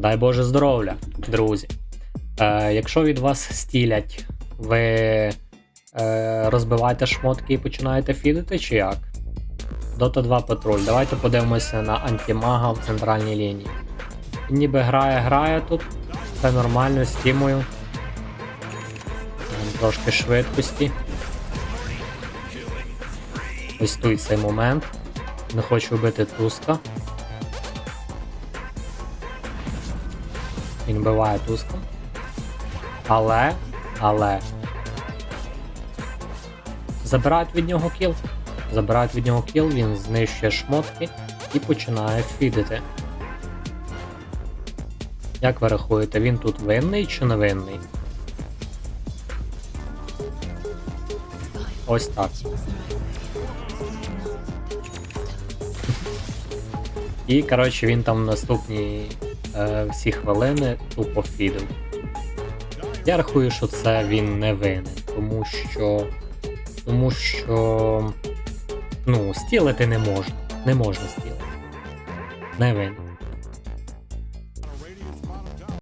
Дай Боже здоров'я, друзі. Е, якщо від вас стілять, ви е, розбиваєте шмотки і починаєте фідити, чи як? Dota 2 патруль. Давайте подивимося на антимага в центральній лінії. Ніби грає, грає тут. Все нормально. Ем, Трошки швидкості. Ось тут цей момент. Не хочу вбити Туска. Він вбиває Туска. Але, але. Забирають від нього кіл. Забирають від нього кіл, він знищує шмотки і починає фідити. Як ви рахуєте, він тут винний чи не винний? Ось так. І, коротше, він там наступні е, всі хвилини тупо фідив. Я рахую, що це він не винен, тому що. Тому що. Ну, стілити не можна. Не можна стілити. Не винен.